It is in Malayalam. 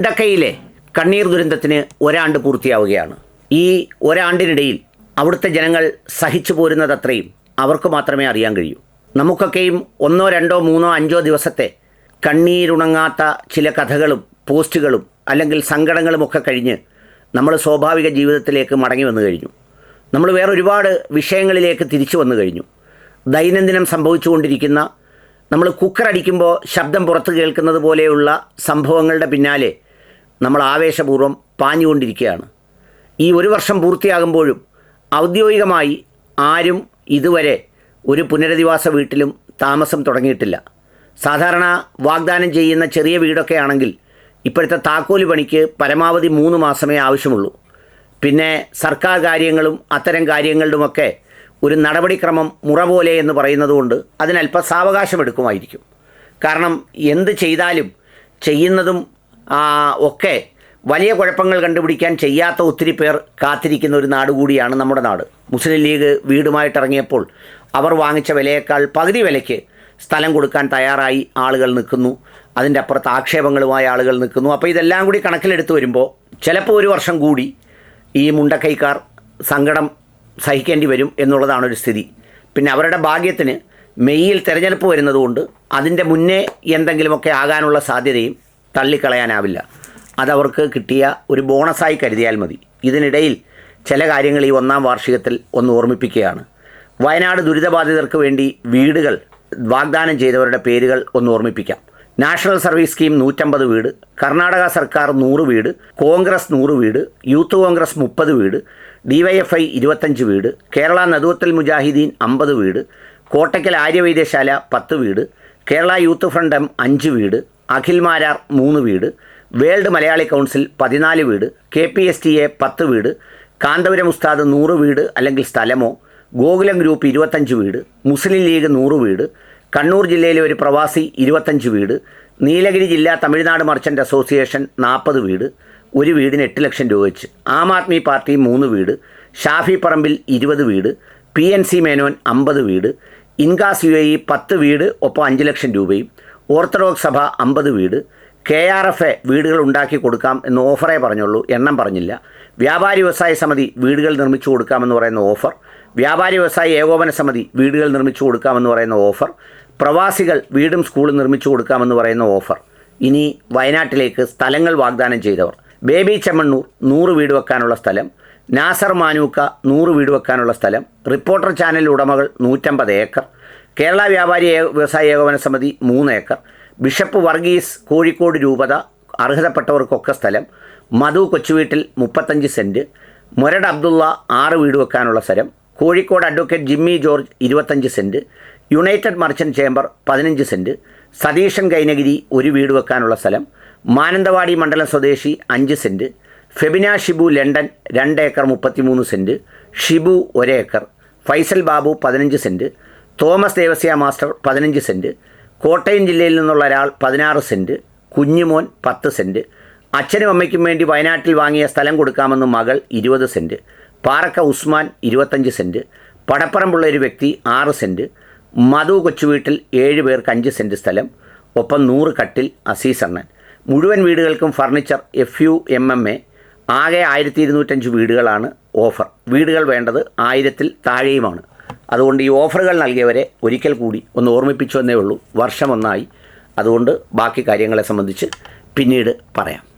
മുണ്ടക്കയിലെ കണ്ണീർ ദുരന്തത്തിന് ഒരാണ്ട് പൂർത്തിയാവുകയാണ്. ഈ ഒരാണ്ടിനിടയിൽ അവിടുത്തെ ജനങ്ങൾ സഹിച്ചു പോരുന്നതത്രയും അവർക്ക് മാത്രമേ അറിയാൻ കഴിയൂ. നമുക്കൊക്കെയും ഒന്നോ രണ്ടോ മൂന്നോ അഞ്ചോ ദിവസത്തെ കണ്ണീരുണങ്ങാത്ത ചില കഥകളും പോസ്റ്റുകളും അല്ലെങ്കിൽ സങ്കടങ്ങളുമൊക്കെ കഴിഞ്ഞ് നമ്മൾ സ്വാഭാവിക ജീവിതത്തിലേക്ക് മടങ്ങി വന്നു കഴിഞ്ഞു. നമ്മൾ വേറെ ഒരുപാട് വിഷയങ്ങളിലേക്ക് തിരിച്ചു വന്നു കഴിഞ്ഞു. ദൈനംദിനം സംഭവിച്ചുകൊണ്ടിരിക്കുന്ന നമ്മൾ കുക്കറടിക്കുമ്പോൾ ശബ്ദം പുറത്ത് കേൾക്കുന്നത് പോലെയുള്ള സംഭവങ്ങളുടെ പിന്നാലെ നമ്മൾ ആവേശപൂർവം പാഞ്ഞുകൊണ്ടിരിക്കുകയാണ്. ഈ ഒരു വർഷം പൂർത്തിയാകുമ്പോഴും ഔദ്യോഗികമായി ആരും ഇതുവരെ ഒരു പുനരധിവാസ വീട്ടിലും താമസം തുടങ്ങിയിട്ടില്ല. സാധാരണ വാഗ്ദാനം ചെയ്യുന്ന ചെറിയ വീടൊക്കെ ആണെങ്കിൽ ഇപ്പോഴത്തെ താക്കോൽ പണിക്ക് പരമാവധി മൂന്ന് മാസമേ ആവശ്യമുള്ളൂ. പിന്നെ സർക്കാർ കാര്യങ്ങളും അത്തരം കാര്യങ്ങളുമൊക്കെ ഒരു നടപടിക്രമം മുറ പോലെ എന്ന് പറയുന്നതുകൊണ്ട് അതിനല്പ സാവകാശം എടുക്കുമായിരിക്കും കാരണം എന്ത് ചെയ്താലും ചെയ്യുന്നതും ഒക്കെ വലിയ കുഴപ്പങ്ങൾ കണ്ടുപിടിക്കാൻ ചെയ്യാത്ത ഒത്തിരി പേർ കാത്തിരിക്കുന്ന ഒരു നാട് കൂടിയാണ് നമ്മുടെ നാട്. മുസ്ലിം ലീഗ് വീടുമായിട്ട് ഇറങ്ങിയപ്പോൾ അവർ വാങ്ങിച്ച വിലയേക്കാൾ പകുതി വിലയ്ക്ക് സ്ഥലം കൊടുക്കാൻ തയ്യാറായി ആളുകൾ നിൽക്കുന്നു. അതിന്റെ അപ്പുറത്ത് ആക്ഷേപങ്ങളുമായി ആളുകൾ നിൽക്കുന്നു. അപ്പോൾ ഇതെല്ലാം കൂടി കണക്കിലെടുത്ത് വരുമ്പോൾ ചിലപ്പോൾ ഒരു വർഷം കൂടി ഈ മുണ്ടക്കൈക്കാർ സങ്കടം സഹിക്കേണ്ടി വരും എന്നുള്ളതാണ് ഒരു സ്ഥിതി. പിന്നെ അവരുടെ ഭാഗ്യത്തിന് മെയ്യിൽ തിരഞ്ഞെടുപ്പ് വരുന്നതുകൊണ്ട് അതിന്റെ മുന്നേ എന്തെങ്കിലുമൊക്കെ ആകാനുള്ള സാധ്യതയും തള്ളിക്കളയാനാവില്ല. അതവർക്ക് കിട്ടിയ ഒരു ബോണസായി കരുതിയാൽ മതി. ഇതിനിടയിൽ ചില കാര്യങ്ങൾ ഈ ഒന്നാം വാർഷികത്തിൽ ഒന്ന് ഓർമ്മിപ്പിക്കുകയാണ്. വയനാട് ദുരിതബാധിതർക്ക് വേണ്ടി വീടുകൾ വാഗ്ദാനം ചെയ്തവരുടെ പേരുകൾ ഒന്ന് ഓർമ്മിപ്പിക്കാം. നാഷണൽ സർവീസ് സ്കീം നൂറ്റമ്പത് വീട് കർണാടക സർക്കാർ നൂറ് വീട് കോൺഗ്രസ് നൂറ് വീട് യൂത്ത് കോൺഗ്രസ് മുപ്പത് വീട് ഡിവൈഎഫ്ഐ ഇരുപത്തഞ്ച് വീട് കേരള നദുവത്തൽ മുജാഹിദീൻ അമ്പത് വീട് കോട്ടയ്ക്കൽ ആര്യവൈദ്യശാല പത്ത് വീട് കേരള യൂത്ത് ഫ്രണ്ട് എം അഞ്ച് വീട് അഖിൽ മാരാർ മൂന്ന് വീട് വേൾഡ് മലയാളി കൗൺസിൽ പതിനാല് വീട് K P S T A പത്ത് വീട് കാന്തപുരം ഉസ്താദ് നൂറ് വീട് അല്ലെങ്കിൽ സ്ഥലമോ ഗോകുലം ഗ്രൂപ്പ് ഇരുപത്തഞ്ച് വീട് മുസ്ലിം ലീഗ് നൂറ് വീട് കണ്ണൂർ ജില്ലയിലെ ഒരു പ്രവാസി ഇരുപത്തഞ്ച് വീട് നീലഗിരി ജില്ലാ തമിഴ്നാട് മർച്ചന്റ് അസോസിയേഷൻ നാൽപ്പത് വീട് ഒരു വീടിന് എട്ട് ലക്ഷം രൂപ വെച്ച്. ആം ആദ്മി പാർട്ടി മൂന്ന് വീട് ഷാഫി പറമ്പിൽ ഇരുപത് വീട് പി എൻ സി മേനോൻ അമ്പത് വീട് ഇൻകാസ് യു എ ഇ പത്ത് വീട് ഒപ്പം അഞ്ച് ലക്ഷം രൂപയും ഓർത്തഡോക്സ് സഭ അമ്പത് വീട് കെ ആർ എഫ് എ വീടുകൾ ഉണ്ടാക്കി കൊടുക്കാം എന്ന് ഓഫറേ പറഞ്ഞുള്ളൂ. എണ്ണം പറഞ്ഞില്ല. വ്യാപാരി വ്യവസായ സമിതി വീടുകൾ നിർമ്മിച്ചു കൊടുക്കാമെന്ന് പറയുന്ന ഓഫർ. വ്യാപാരി വ്യവസായി ഏകോപന സമിതി വീടുകൾ നിർമ്മിച്ചു കൊടുക്കാമെന്ന് പറയുന്ന ഓഫർ. പ്രവാസികൾ വീടും സ്കൂളും നിർമ്മിച്ചു കൊടുക്കാമെന്ന് പറയുന്ന ഓഫർ. ഇനി വയനാട്ടിലേക്ക് സ്ഥലങ്ങൾ വാഗ്ദാനം ചെയ്തവർ. ബേബി ചെമ്മണ്ണൂർ നൂറ് വീട് വെക്കാനുള്ള സ്ഥലം. നാസർ മാനൂക്ക നൂറ് വീട് വെക്കാനുള്ള സ്ഥലം. റിപ്പോർട്ടർ ചാനൽ ഉടമകൾ നൂറ്റമ്പത് ഏക്കർ. കേരള വ്യാപാരി വ്യവസായ ഏകോപന സമിതി മൂന്ന് ഏക്കർ. ബിഷപ്പ് വർഗീസ് കോഴിക്കോട് രൂപത അർഹതപ്പെട്ടവർക്കൊക്കെ സ്ഥലം. മധു കൊച്ചുവീട്ടിൽ മുപ്പത്തഞ്ച് സെന്റ് മൊരട് അബ്ദുള്ള ആറ് വീട് വെക്കാനുള്ള സ്ഥലം. കോഴിക്കോട് അഡ്വക്കേറ്റ് ജിമ്മി ജോർജ് ഇരുപത്തഞ്ച് സെന്റ് യുണൈറ്റഡ് മർച്ചന്റ് ചേംബർ പതിനഞ്ച് സെന്റ് സതീശൻ കൈനഗിരി ഒരു വീട് വെക്കാനുള്ള സ്ഥലം. മാനന്തവാടി മണ്ഡലം സ്വദേശി അഞ്ച് സെന്റ് ഫെബിന ഷിബു ലണ്ടൻ രണ്ട് ഏക്കർ മുപ്പത്തിമൂന്ന് സെന്റ് ഷിബു ഒരേക്കർ. ഫൈസൽ ബാബു പതിനഞ്ച് സെന്റ് തോമസ് ദേവസ്യ മാസ്റ്റർ പതിനഞ്ച് സെന്റ് കോട്ടയം ജില്ലയിൽ നിന്നുള്ള ഒരാൾ പതിനാറ് സെന്റ് കുഞ്ഞുമോൻ പത്ത് സെന്റ് അച്ഛനും അമ്മയ്ക്കും വേണ്ടി വയനാട്ടിൽ വാങ്ങിയ സ്ഥലം കൊടുക്കാമെന്ന് മകൾ ഇരുപത് സെന്റ് പാറക്ക ഉസ്മാൻ ഇരുപത്തഞ്ച് സെന്റ് പടപ്പറമ്പുള്ള ഒരു വ്യക്തി ആറ് സെന്റ് മധു കൊച്ചുവീട്ടിൽ ഏഴ് പേർക്ക് അഞ്ച് സെന്റ് സ്ഥലം ഒപ്പം നൂറ് കട്ടിൽ അസീസ് അസീസണ്ണൻ മുഴുവൻ വീടുകൾക്കും furniture F U M M A ആകെ ആയിരത്തി ഇരുന്നൂറ്റഞ്ച് വീടുകളാണ് ഓഫർ. വീടുകൾ വേണ്ടത് ആയിരത്തിൽ താഴെയുമാണ്. അതുകൊണ്ട് ഈ ഓഫറുകൾ നൽകിയവരെ ഒരിക്കൽ കൂടി ഒന്ന് ഓർമ്മിപ്പിച്ചു എന്നേ ഉള്ളൂ. വർഷം ഒന്നായി. അതുകൊണ്ട് ബാക്കി കാര്യങ്ങളെ സംബന്ധിച്ച് പിന്നീട് പറയാം.